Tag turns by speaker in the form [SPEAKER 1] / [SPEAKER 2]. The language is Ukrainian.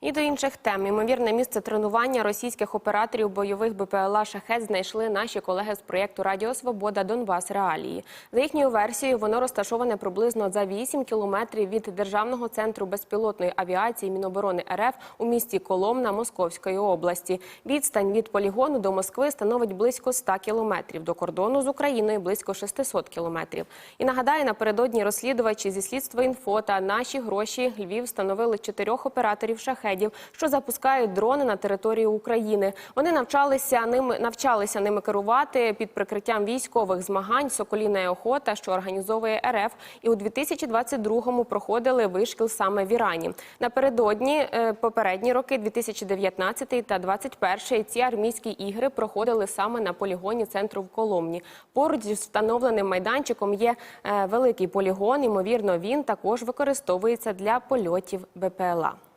[SPEAKER 1] І до інших тем ймовірне місце тренування російських операторів бойових БПЛА «Шахет» знайшли наші колеги з проєкту Радіо Свобода Донбас Реалії. За їхньою версією, воно розташоване приблизно за 8 кілометрів від державного центру безпілотної авіації Міноборони РФ у місті Коломна Московської області. Відстань від полігону до Москви становить близько 100 кілометрів. До кордону з Україною близько 600 кілометрів. І нагадаю, напередодні розслідувачі зі слідства інфо та наші гроші Львів встановили чотирьох операторів шахедів, що запускають дрони на територію України. Вони навчалися ними навчалися ними керувати під прикриттям військових змагань Соколіна охота, що організовує РФ, і у 2022-му проходили вишкіл саме в Ірані. Напередодні е, попередні роки, 2019 та 2021, ці армійські ігри проходили саме на полігоні центру в Коломні. Поруч з встановленим майданчиком є е, великий полігон. Ймовірно, він також використовується для польотів БПЛА.